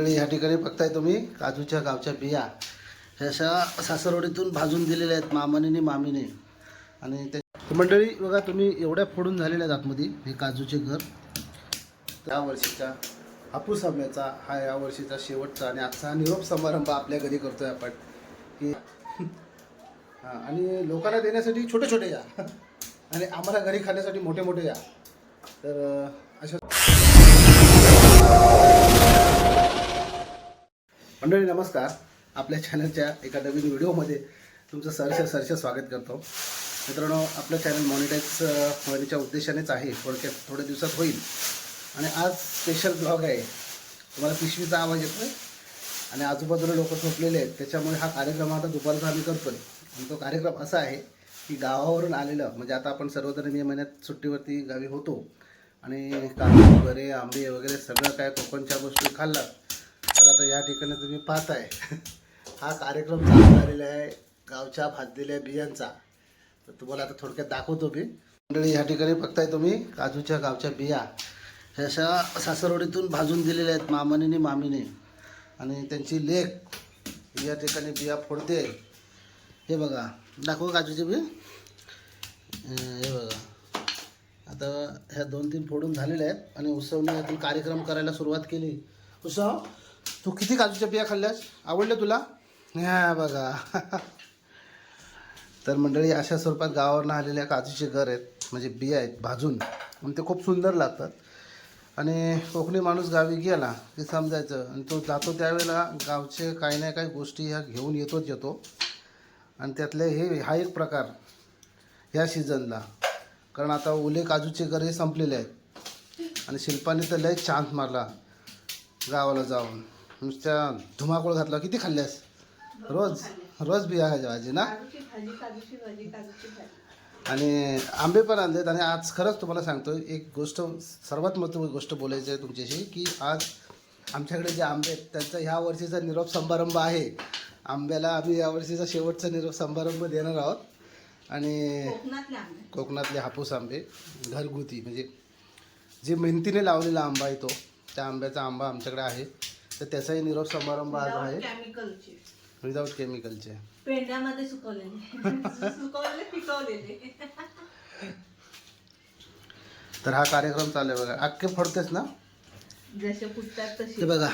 मंडळी ह्या ठिकाणी बघताय तुम्ही काजूच्या गावच्या बिया. ह्या अशा सासरवडीतून भाजून दिलेल्या आहेत मामाने. आणि मामीने आणि त्या मंडळी बघा तुम्ही एवढ्या फोडून झालेल्या आहेत आतमध्ये हे काजूचे घर. त्या वर्षीच्या हापूस आंब्याचा हा या वर्षीचा शेवटचा आणि आजचा निरोप समारंभ आपल्या घरी करतोय आपण. की हां आणि लोकांना देण्यासाठी छोटे छोटे या. आणि आम्हाला घरी खाण्यासाठी मोठे मोठे या. तर अशा मंडळी नमस्कार. आपल्या चॅनलच्या एका नवीन व्हिडिओमध्ये तुमचं सरशा सरशा स्वागत करतो. मित्रांनो आपलं चॅनल मॉनिटाईज होण्याच्या उद्देशानेच आहे. थोडक्यात थोड्या दिवसात होईल. आणि आज स्पेशल ब्लॉग आहे. तुम्हाला पिशवीचा आवाज येतोय. आणि आजूबाजूला लोक झोपलेले आहेत. त्याच्यामुळे हा कार्यक्रम आता दुपारचा आम्ही करतोय. आणि तो कार्यक्रम असा आहे की गावावरून आलेलं म्हणजे आता आपण सर्वजण मे महिन्यात सुट्टीवरती गावी होतो. आणि काजू वगैरे आंबे वगैरे सगळं काय कोकणच्या गोष्टी खाल्लं. आता या ठिकाणी तुम्ही पाहताय. हा कार्यक्रम चालू झालेला आहे गावच्या भाजलेल्या बियांचा. तर तुम्हाला आता थोडक्यात दाखवतो मी. मंडळी या ठिकाणी बघताय तुम्ही काजूच्या गावच्या बिया. ह्या अशा सासरवडीतून भाजून दिलेल्या आहेत मामाने मामीने. आणि त्यांची लेख या ठिकाणी बिया फोडते. हे बघा दाखव काजूचे बी. हे बघा. आता ह्या दोन तीन फोडून झालेल्या आहेत. आणि उत्सवने यातून कार्यक्रम करायला सुरुवात केली. उत्सव तू किती काजूच्या बिया खाल्ल्यास? आवडल्या तुला? ह्या बघा. तर मंडळी अशा स्वरूपात गावावरनं आलेल्या काजूचे घर आहेत म्हणजे बिया आहेत भाजून. आणि ते खूप सुंदर लागतात. आणि कोकणी माणूस गावी गेला की समजायचं आणि तो जातो त्यावेळेला गावचे काही ना काही गोष्टी ह्या घेऊन येतोच येतो. आणि त्यातले हे हा एक प्रकार ह्या सीझनला. कारण आता ओले काजूचे घर हे संपलेले आहेत. आणि शिल्पाने तर लय चान्स मारला. गावाला जाऊन. नुसत्या धुमाकूळ घातला. किती खाल्ल्यास? रोज? रोज बिया भाजी ना? आणि आंबे पण आणलेत आणि आज खरंच तुम्हाला सांगतो एक गोष्ट सर्वात महत्त्वाची गोष्ट बोलायची आहे तुमच्याशी की आज आमच्याकडे जे आंबे आहेत त्यांचा ह्या वर्षीचा निरोप समारंभ आहे. आंब्याला आम्ही यावर्षीचा शेवटचा निरोप समारंभ देणार आहोत. आणि कोकणातले हापूस आंबे घरगुती म्हणजे जे मेहनतीने लावलेला आंबा आहे तो त्या आंब्याचा आंबा आमच्याकडे आहे. तर त्याचाही निरोप समारंभ आज आहे. केमिकलचे विदाऊट केमिकलचे पेंड्यामध्ये सुकवलेले. सुकवलेले पिकवलेले. तर हा कार्यक्रम चालू आहे बघा. अख्खे फोडतेस ना? जसे फुटतात तसे. बघा.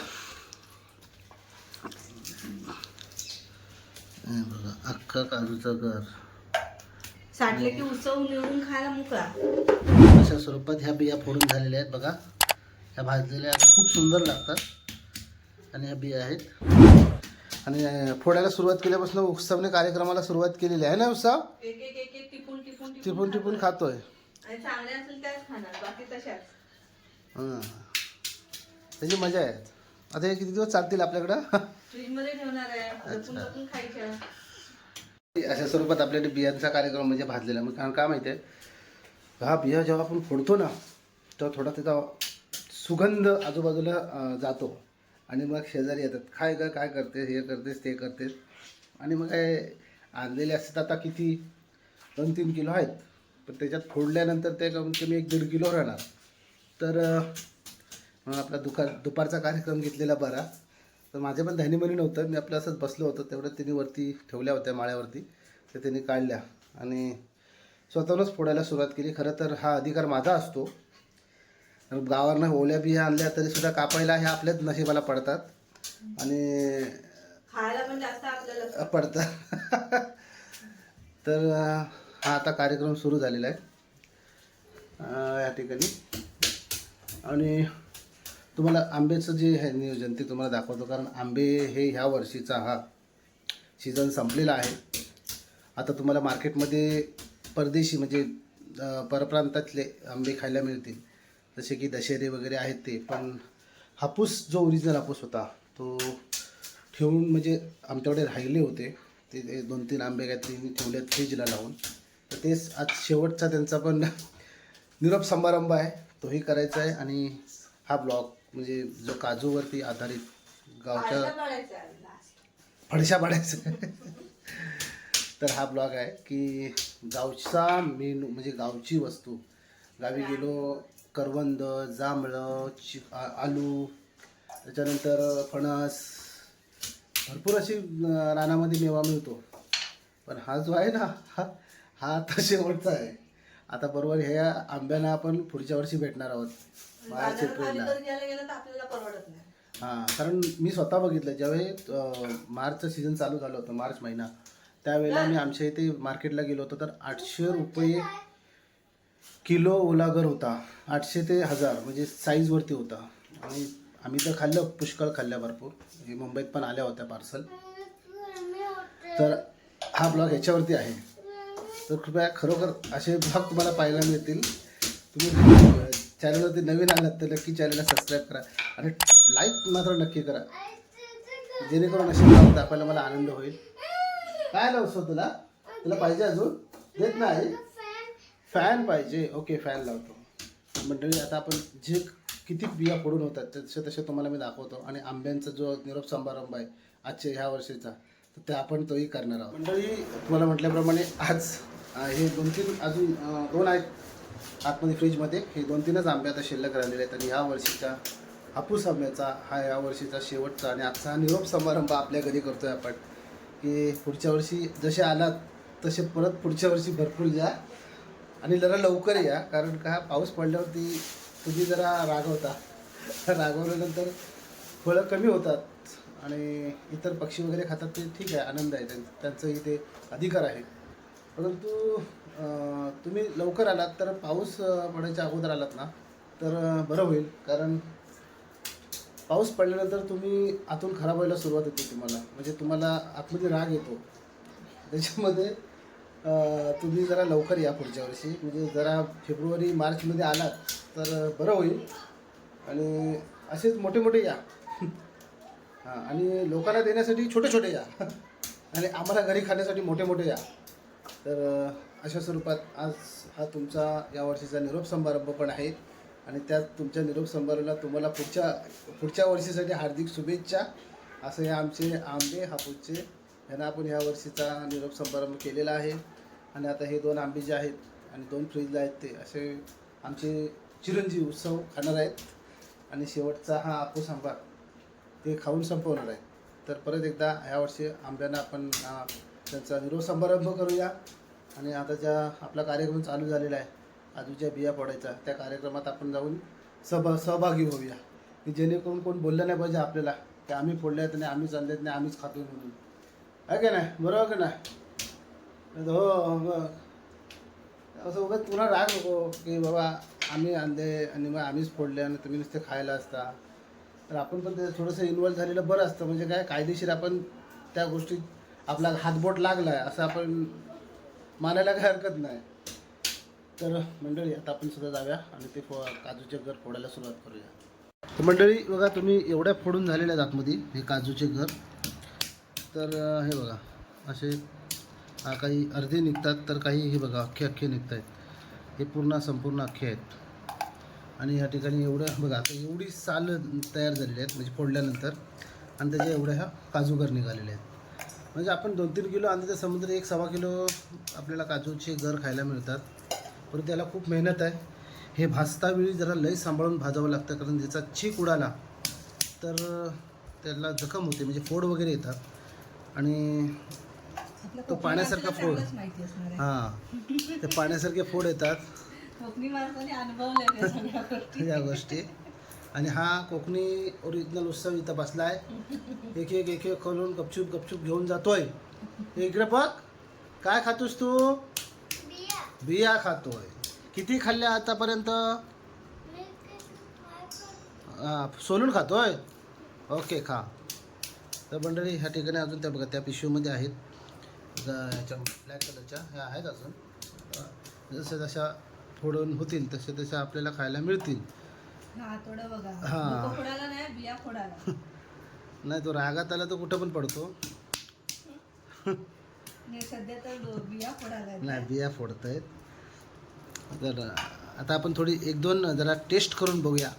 हे बघा अख्खा काजूचं घर. साठले की उसव निवडून खायला मोकळा. अशा स्वरूपात ह्या बिया फोडून झालेल्या आहेत बघा. ह्या भाजलेल्या खूप सुंदर लागतात. आणि ह्या बिया आहेत. आणि फोडायला सुरुवात केल्यापासून उत्सवने कार्यक्रमाला सुरुवात केलेली आहे ना उत्सव? टिपून टिपून खातोय. त्याच हां. मजा आहे. आता हे किती दिवस चालतील आपल्याकडं? अशा स्वरूपात आपल्याकडे बियांचा कार्यक्रम म्हणजे भाजलेला. मग कारण काय माहिती आहे? हा बिया जेव्हा आपण फोडतो ना तेव्हा थोडा त्याचा सुगंध आजूबाजूला जातो. आणि मग शेजारी येतात. काय का काय करतेस? हे करतेस ते करतेस. आणि मग काय आणलेले असतात आता किती दोन तीन किलो आहेत. पण त्याच्यात फोडल्यानंतर ते कमीत कमी एक दीड किलो राहणार. तर म्हणून आपला दुपार दुपारचा कार्यक्रम घेतलेला बरा. तर माझे पण धनीमनी नव्हतं. मी आपलं असंच बसलो होतं. तेवढं त्यांनी वरती ठेवल्या होत्या माळ्यावरती. तर त्यांनी काढल्या. आणि स्वतःहूनच फोडायला सुरुवात केली. खरं तर हा अधिकार माझा असतो. गावावरनं ओल्या बिया आणल्या तरी सुद्धा कापायला ह्या आपल्याच नशिबाला पडतात. आणि पडतात. तर हा आता कार्यक्रम सुरू झालेला आहे. या ठिकाणी. आणि तुम्हाला आंब्याचं जे आहे नियोजन ते तुम्हाला दाखवतो कारण आंबे हे ह्या वर्षीचा हा सीझन संपलेला आहे. आता तुम्हाला मार्केटमध्ये परदेशी म्हणजे परप्रांतातले आंबे खायला मिळतील. जसे की दशेरे वगैरे आहेत ते पण हापूस जो ओरिजिनल हापूस होता तो ठेवून म्हणजे आमच्याकडे राहिले होते. ते दोन तीन आंबे काहीतरी मी ठेवले फ्रीजला लावून. तर तेच आज शेवटचा त्यांचा पण निरोप समारंभ आहे. तोही करायचा आहे आणि हा ब्लॉग म्हणजे जो काजूवरती आधारित गावच्या. फडशा पाडायचं तर हा ब्लॉग आहे की गावचा मेनू म्हणजे गावची वस्तू. गावी. गेलो करवंद जांभळं चि आलू त्याच्यानंतर फणस. भरपूर अशी रानामध्ये मेवा मिळतो. पण हा जो आहे ना हा हा आता शेवटचा आहे. आता बरोबर ह्या आंब्याला आपण पुढच्या वर्षी भेटणार आहोत. मार्च एप्रिलला हां कारण मी स्वतः बघितलं ज्यावेळी मार्चचं सीझन चालू झालं होतं मार्च महिना त्यावेळेला मी आमच्या इथे मार्केटला गेलो होतो तर आठशे रुपये किलो ओलागर होता आठशे ते हजार म्हणजे साईजवरती होता. आणि आम्ही तर खाल्लं पुष्कळ खाल्ल्या भरपूर. हे मुंबईत पण आल्या होत्या पार्सल तर हा ब्लॉग ह्याच्यावरती आहे. तर कृपया खरोखर असे ब्लॉग तुम्हाला पाहायला मिळतील. तुम्ही चॅनलवरती नवीन आलात तर नक्की चॅनलला सबस्क्राईब करा. आणि लाईक मात्र नक्की करा. जेणेकरून असे ब्लॉग दाखवायला मला आनंद होईल. काय लावतो तुला? तुला पाहिजे अजून? देत नाही? फॅन पाहिजे. ओके फॅन लावतो. मंडळी आता आपण जे किती बिया पडून होतात तसे तसे तुम्हाला मी दाखवतो. आणि आंब्यांचा जो निरोप समारंभ आहे आजच्या ह्या वर्षीचा तर ते आपण तोही करणार आहोत. मंडळी तुम्हाला म्हटल्याप्रमाणे आज हे दोन तीन अजून दोन आहेत आतमध्ये फ्रीजमध्ये. हे दोन तीनच आंबे आता शिल्लक राहिलेले आहेत. आणि ह्या वर्षीचा हापूस आंब्याचा हा या वर्षीचा शेवटचा आणि आजचा हा निरोप समारंभ आपल्या घरी करतोय आपण. की पुढच्या वर्षी जसे आलात तसे परत पुढच्या वर्षी भरपूर या आणि जरा लवकर या कारण का पाऊस पडल्यावरती तुम्ही जरा रागवता. रागवल्यानंतर फळं कमी होतात आणि इतर पक्षी वगैरे खातात ते ठीक आहे आनंद आहे त्यां त्यांचं इथे अधिकार आहे. परंतु तुम्ही लवकर आलात तर पाऊस पडायच्या अगोदर आलात ना तर बरं होईल कारण पाऊस पडल्यानंतर तुम्ही आतून खराब व्हायला सुरुवात होते तुम्हाला. म्हणजे तुम्हाला आतमध्ये राग येतो. त्याच्यामध्ये तुम्ही जरा लवकर या पुढच्या वर्षी. म्हणजे जरा फेब्रुवारी मार्चमध्ये आलात तर बरं होईल. आणि असेच मोठे मोठे या. हां आणि लोकांना देण्यासाठी छोटे छोटे या. आणि आम्हाला घरी खाण्यासाठी मोठे मोठे या. तर अशा स्वरूपात आज हा तुमचा या वर्षीचा निरोप समारंभ पण आहे. आणि त्यात तुमच्या निरोप समारंभाला तुम्हाला पुढच्या पुढच्या वर्षीसाठी हार्दिक शुभेच्छा. असं हे आमचे आंबे हापूसचे यांना आपण ह्या वर्षीचा निरोप समारंभ केलेला आहे. आणि आता हे दोन आंबे जे आहेत आणि दोन फ्रीजला आहेत ते असे आमचे चिरंजीव उत्सव खाणार आहेत. आणि शेवटचा हा आपूस आंबा ते खाऊन संपवणार आहे तर परत एकदा ह्या वर्षी आंब्यांना आपण त्यांचा निरोप समारंभ करूया. आणि आता ज्या आपला कार्यक्रम चालू झालेला आहे काजूच्या बिया पडायचा त्या कार्यक्रमात आपण जाऊन सहभा सहभागी होऊया. की जेणेकरून कोण बोललं नाही पाहिजे आपल्याला की आम्ही फोडले आहेत आणि आम्हीच आणले आहेत नाही आम्हीच खातो म्हणून. आहे का नाही? बरोबर का नाही? हो असं उगाच पुन्हा राग नको की बाबा आम्ही आणले आणि मग आम्हीच फोडले आणि तुम्ही नुसते खायला असता तर आपण पण ते थोडंसं इन्व्हॉल्व झालेलं बरं असतं म्हणजे काय कायदेशीर आपण त्या गोष्टीत आपला हातबोट लागला आहे असं आपण मानायला काही हरकत नाही तर मंडळी आता आपण सुद्धा जाऊया आणि ते फो काजूचे घर फोडायला सुरुवात करूया तर मंडळी बघा तुम्ही एवढ्या फोडून झालेल्या आहेत आतमध्ये हे काजूचे घर तर हे बघा असे काही अर्धे निघतात तर काही हे बघा अख्खे अख्खे निघत आहेत हे पूर्ण संपूर्ण अख्खे आहेत. आणि या ठिकाणी एवढं बघा आता एवढी साल तयार झालेली आहेत म्हणजे फोडल्यानंतर आणि त्याच्या एवढ्या ह्या काजूगर निघालेल्या आहेत. म्हणजे आपण दोन तीन किलो आणि त्या समुद्र एक सव्वा किलो आपल्याला काजूचे घर खायला मिळतात. परंतु त्याला खूप मेहनत आहे. हे भाजतावेळी जरा लय सांभाळून भाजावं लागतं कारण त्याचा चीक उडाला तर त्याला जखम होते म्हणजे फोड वगैरे येतात. आणि तो पाण्यासारखा फोड. चांगलंच माहिती असणार आहे. हां. ते पाण्यासारखे फोड येतात. या गोष्टी. आणि हा कोकणी ओरिजिनल उत्सव इथं बसला आहे एक एक एक एक खोलून गपचूप गपचूप घेऊन जातोय. इकडे बघ. काय खातोस तू? बिया खातोय. किती खाल्ल्या आतापर्यंत? हा, सोलून खातोय? ओके खा. तर मंडळी ह्या ठिकाणी अजून त्या बघा त्या पिशवीमध्ये आहेत. ग- याच्या ब्लॅक कलरच्या ह्या आहेत अजून. जसं जशा फोडून होतील तसे तसे आपल्याला खायला मिळतील. हा नाही तो रागात आला तर कुठं पण पडतो. नाही बिया फोडत आहेत. तर आता आपण थोडी एक दोन जरा टेस्ट करून बघूया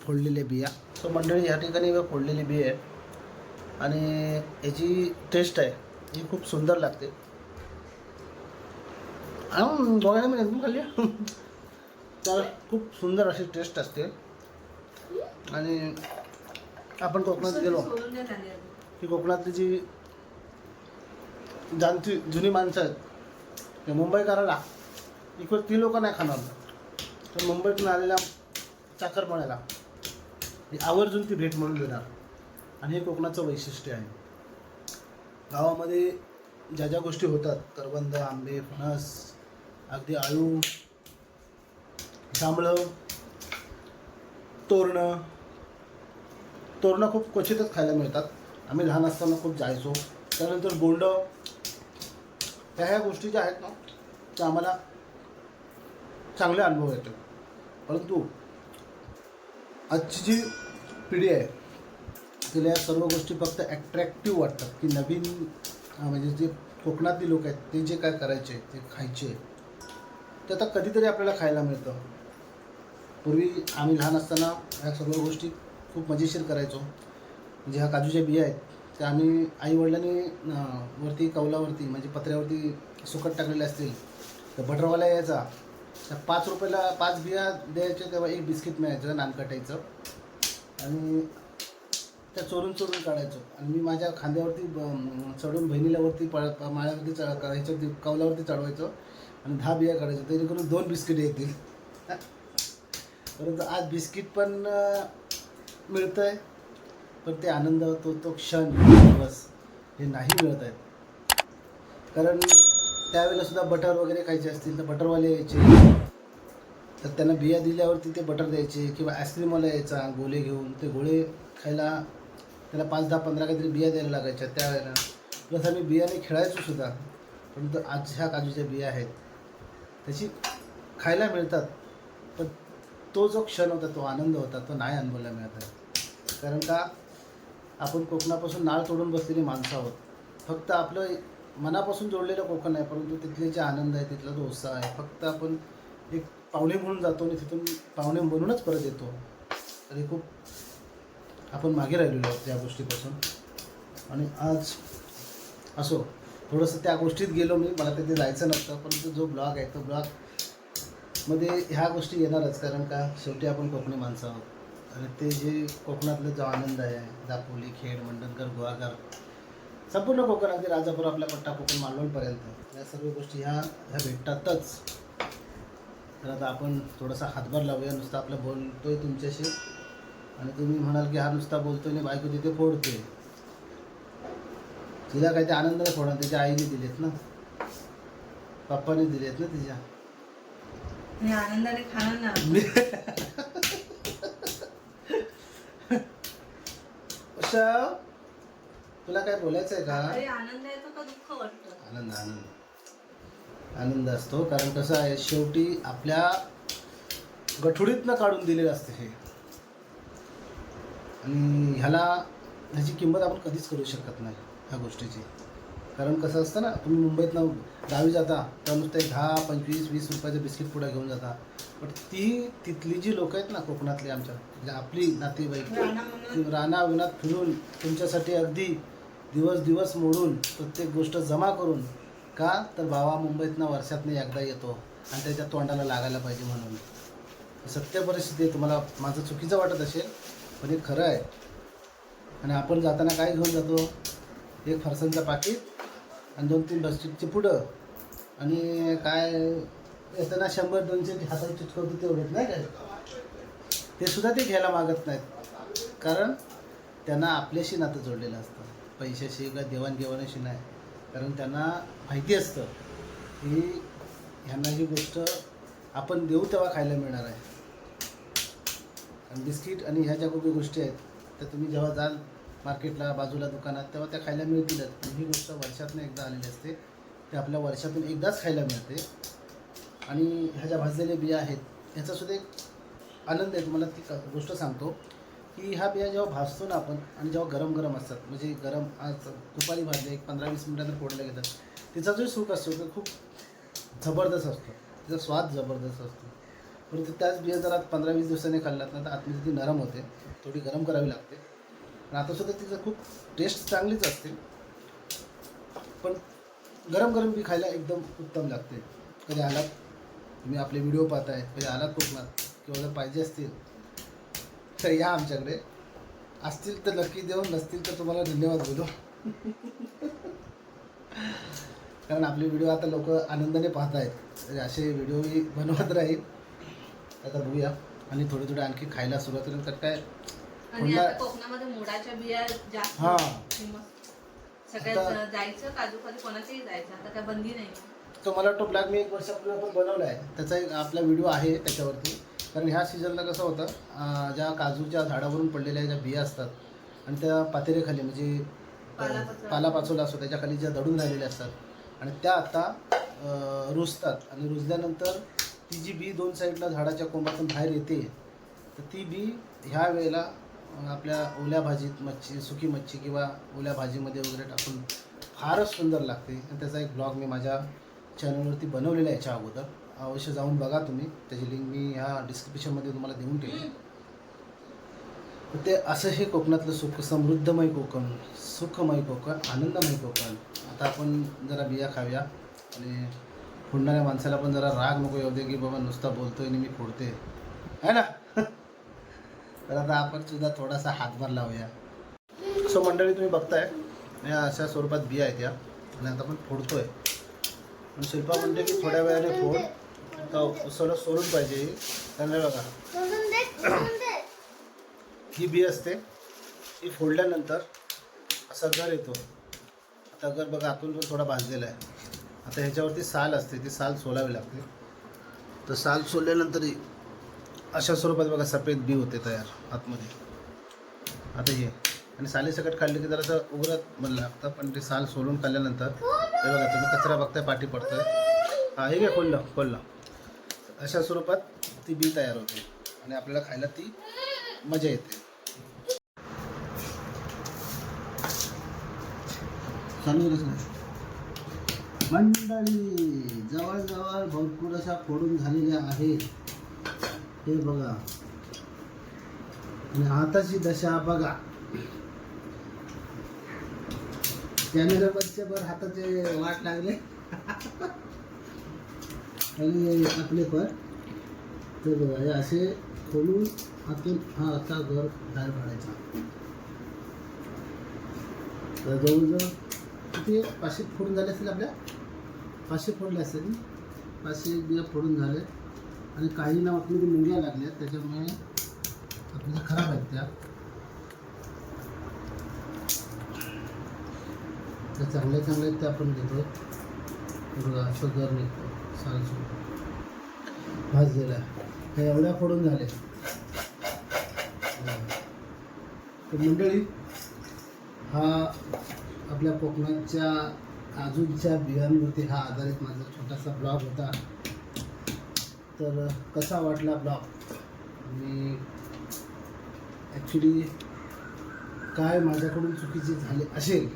फोडलेल्या बिया. सो मंडळी ह्या ठिकाणी फोडलेली बिया आहे आणि याची टेस्ट आहे. ही खूप सुंदर लागते. दोघांनी मी एकदम खाल्ली? तर खूप सुंदर अशी टेस्ट असते. आणि आपण कोकणात गेलो. की कोकणातली जी जाणती जुनी माणसं आहेत ते मुंबईकराला इकडे ती लोक नाही खाणार. तर मुंबईतून आलेल्या चाकरमाण्याला ही आवर्जून ती भेट म्हणून देणार. आणि हे कोकणाचं वैशिष्ट्य आहे. गावामध्ये ज्या ज्या गोष्टी होतात करवंद आंबे फणस अगदी आळू जांभळं तोरणं तोरणं खूप क्वचितच खायला मिळतात. आम्ही लहान असताना खूप जायचो. त्यानंतर बोंड ह्या ह्या गोष्टी ज्या आहेत ना त्या आम्हाला चांगले अनुभव येतो परंतु आजची जी पिढी आहे तिला या सर्व गोष्टी फक्त ॲट्रॅक्टिव्ह वाटतात. की नवीन म्हणजे जे कोकणातली लोक आहेत ते जे काय करायचे ते खायचे ते आता कधीतरी आपल्याला खायला मिळतं. पूर्वी आम्ही लहान असताना ह्या सर्व गोष्टी खूप मजेशीर करायचो. म्हणजे ह्या काजूच्या बिया आहेत त्या आम्ही आईवडिलांनी वरती कौलावरती म्हणजे पत्र्यावरती सुकट टाकलेले असतील तर बटरवाला यायचा. त्या पाच रुपयाला पाच बिया द्यायच्या तेव्हा एक बिस्किट मिळायचं नानकटायचं आणि त्या चोरून चोरून काढायचो. आणि मी माझ्या खांद्यावरती चढून बहिणीला वरती पळ माळ्यावरती चढ करायचो कौलावरती चढवायचो. आणि दहा बिया काढायचो. तरी करून दोन बिस्किट येतील. परंतु आज बिस्किट पण मिळतं आहे पण ते आनंद तो तो क्षण दिवस हे नाही मिळत आहेत. कारण त्यावेळेलासुद्धा बटर वगैरे खायचे असतील तर बटरवाले यायचे. तर त्यांना बिया दिल्यावरती ते बटर द्यायचे किंवा आईस्क्रीमवाला यायचा गोळे घेऊन. ते गोळे खायला त्याला पाच दहा पंधरा काहीतरी बिया द्यायला लागायच्या त्यावेळेला प्लस आम्ही बियाने खेळायचो सुद्धा. परंतु आज ह्या काजूच्या बिया आहेत. त्याची खायला मिळतात. पण तो जो क्षण होता तो आनंद होता तो नाही अनुभवायला मिळत आहे. कारण का आपण कोकणापासून नाळ तोडून बसलेली माणसं आहोत. फक्त आपलं मनापासून जोडलेलं कोकण आहे परंतु तिथले जे आनंद आहे तिथला जो उत्साह आहे फक्त आपण एक पाहुणे म्हणून जातो आणि तिथून पाहुणे म्हणूनच परत येतो. तर हे खूप आपण मागे राहिलेलो आहोत त्या गोष्टीपासून. आणि आज असो थोडंसं त्या गोष्टीत गेलो मी मला तिथे जायचं नसतं परंतु जो ब्लॉग आहे तो ब्लॉगमध्ये ह्या गोष्टी येणारच कारण का शेवटी आपण कोकणी माणसं आहोत. आणि ते जे कोकणातला जो आनंद आहे दापोली खेड मंडणकर गुहागर संपूर्ण कोकण अगदी राजापूर आपल्या पट्टा कोकण मालवणपर्यंत या सर्व गोष्टी ह्या ह्या भेटतातच. तर आता आपण थोडासा हातभार लावूया नुसतं आपलं बोलतोय तुमच्याशी. आणि तुम्ही म्हणाल की हा नुसता बोलतोय आणि बायको तिथे फोडतोय तिला काही ते आनंदाने फोडणार त्याच्या आईने दिलेत ना. पप्पाने दिलेत ना तिच्या. आनंदाने खाणार ना. उषा तुला काय बोलायचं आहे का? अरे आनंद येतो का दुःख वाटतं? आनंद आनंद. आनंद असतो कारण कसं आहे शेवटी आपल्या गठुडीतनं काढून दिलेलं असतं हे. आणि ह्याला ह्याची किंमत आपण कधीच करू शकत नाही ह्या गोष्टीची. कारण कसं असतं ना तुम्ही मुंबईतनं गावी जाता तर नुसतं एक दहा पंचवीस वीस रुपयाचं बिस्किट पुढे घेऊन जाता. पण ती तिथली जी लोक आहेत ना कोकणातली आमच्या म्हणजे आपली नातेवाईक राणा म्हणून. ती राना उन्हात फिरून तुमच्यासाठी अगदी दिवस दिवस मोडून प्रत्येक गोष्ट जमा करून का? तर भावा मुंबईतनं वर्षातनं एकदा येतो आणि त्याच्या तोंडाला लागायला पाहिजे म्हणून. सत्य परिस्थिती तुम्हाला माझं चुकीचं वाटत असेल पण हे खरं आहे. आणि आपण जाताना काय घेऊन जातो? एक फरसांचं पाकिट आणि दोन तीन बस्टिकची पुढं आणि काय येताना शंभर दोनशे हाताला चिटकवतो तेवढेच नाही काय ते सुद्धा ते घ्यायला मागत नाहीत. कारण त्यांना आपल्याशी नातं जोडलेलं असतं. पैशाशी किंवा देवाणघेवाणाशी नाही. कारण त्यांना माहिती असतं की ह्यांना ही गोष्ट आपण देऊ तेव्हा खायला मिळणार आहे. आणि बिस्किट आणि ह्या ज्या काही गोष्टी आहेत त्या तुम्ही जेव्हा जाल मार्केटला बाजूला दुकानात तेव्हा त्या खायला मिळतीलच. ही गोष्ट वर्षातून एकदा आलेली असते. ते आपल्या वर्षातून एकदाच खायला मिळते. आणि ह्या ज्या भाजलेल्या बिया आहेत ह्याचासुद्धा एक आनंद आहे. तुम्हाला ती क- गोष्ट सांगतो की ह्या बिया जेव्हा भाजतो ना आपण आणि जेव्हा गरम गरम असतात म्हणजे गरम आज दुपारी भाजले एक पंधरा वीस मिनिटांतर फोडल्या घेतात तिचा जो सुख असतो तो खूप जबरदस्त असतो. तिचा स्वाद जबरदस्त असतो. परंतु त्याच बिया जर आज पंधरा वीस दिवसांनी खाल्ल्यात ना तर आतमध्ये ती नरम होते. थोडी गरम करावी लागते. पण आता सुद्धा तिचं खूप टेस्ट चांगलीच असते. पण गरम गरम बी खायला एकदम उत्तम लागते. कधी आलात? तुम्ही आपले व्हिडिओ पाहताय. कधी आलात कोकणात किंवा जर पाहिजे असतील तर या आमच्याकडे. असतील तर नक्की देऊन नसतील तर तुम्हाला धन्यवाद बोलू. कारण आपले व्हिडिओ आता लोक आनंदाने पाहत आहेत असे व्हिडिओही बनवत राहील. आता बघूया. आणि थोडे थोडे आणखी खायला सुरुवात करेल तर काय आणि आता कोकणामध्ये मोडाच्या बिया जास्त हा. सगळ्यात जायचं काजू काजू कोणाचंही जायचं. आता काय बंदी नाही. तो मला वाटतं ब्लॅक मी एक वर्षापूर्वी आपण बनवला आहे त्याचा एक आपला व्हिडिओ आहे त्याच्यावरती. कारण ह्या सीझनला कसं होतं अं, ज्या काजूच्या झाडावरून पडलेल्या ज्या बिया असतात आणि त्या पातेरेखाली म्हणजे अं, पालापाचोळा. असतो. त्याच्याखाली ज्या दडून राहिलेल्या असतात. आणि त्या आता अं, रुजतात. आणि रुजल्यानंतर ती जी बी दोन साईडला झाडाच्या कोंबातून बाहेर येते तर ती बी ह्या वेळेला आपल्या ओल्या भाजीत मच्छी सुकी मच्छी किंवा ओल्या भाजीमध्ये वगैरे टाकून फारच सुंदर लागते. आणि त्याचा एक ब्लॉग मी माझ्या चॅनलवरती बनवलेला आहे याच्या अगोदर. अवश्य जाऊन बघा तुम्ही. त्याची लिंक मी ह्या डिस्क्रिप्शनमध्ये तुम्हाला देऊन ठेवली तर ते असं हे कोकणातलं सुख समृद्धमय कोकण सुखमय कोकण आनंदमय कोकण. आता आपण जरा बिया खाऊया आणि फोडणाऱ्या माणसाला पण जरा राग नको येऊ दे की बाबा नुसता बोलतोय आणि मी फोडते. है ना? तर आता आपण सुद्धा थोडासा हातभार लावूया. सो मंडळी तुम्ही बघताय या अशा स्वरूपात बिया आहेत या. आणि आता आपण फोडतोय. पण शिल्पा म्हणते की थोड्या वेळाने फोड. आता उसळं सोडून पाहिजे कारण बघा. ही बी असते. ही फोडल्यानंतर असा घर येतो. आता घर बघा आतून पण थोडा भाजलेला आहे. आता ह्याच्यावरती साल असते ती साल सोलावी लागते. तर साल सोलल्यानंतर अशा स्वरूपात बघा सफेद बी होते तयार आतमध्ये. आता हे. आणि सालीसकट काढली की जरासं उघडत मला लागतं पण ते साल सोलून काढल्यानंतर हे बघा तुम्ही कचरा बघताय पाठी पडतोय. हा हे घ्या खोललं खोललं. अशा स्वरूपात ती बी तयार होते. आणि आपल्याला खायला ती मजा येते. चालू मंडळी जवळजवळ भरपूर अशा फोडून झालेल्या आहेत. हे बघा. आणि हाताची दशा बघा. कॅमेरा भर हाताचे वाट लागले. आणि आपले पण. ते बघा हे असे खोलून हातून हा आता घर बाहेर काढायचा. तर जवळजवळ किती? पाचशे फोडून झाले असतील आपल्या? पाचशे फोडले असतील पाचशे बिया फोडून झाले. आणि काही ना आपल्या मुंग्या लागल्या त्याच्यामुळे आपल्या खराब आहेत त्या. त्या चांगल्या चांगल्या त्या आपण घेतो बघा असं निघतो साल भाजलेला. हे एवढ्या फोडून झाले. तर मंडळी हा आपल्या कोकणाच्या काजूच्या बियांवरती हा आधारित माझा छोटासा ब्लॉग होता. तर कसा वाटला ब्लॉग? मी ॲक्च्युली काय माझ्याकडून चुकीचे झाले असेल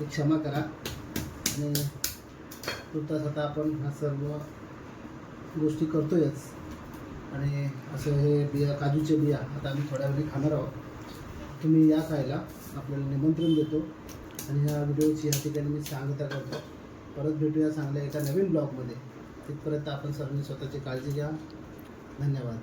ते क्षमा करा. आणि तुर्तास आता आपण ह्या सर्व गोष्टी करतोयच. आणि असं हे बिया काजूचे बिया आता आम्ही थोड्या वेळी खाणार आहोत. तुम्ही या खायला. आपल्याला निमंत्रण देतो. आणि ह्या व्हिडिओची या ठिकाणी मी सांगता करतो. परत भेटूया चांगल्या एका नवीन ब्लॉगमध्ये तिथपर्यंत आपण सर्वांनी स्वतःची काळजी घ्या. धन्यवाद.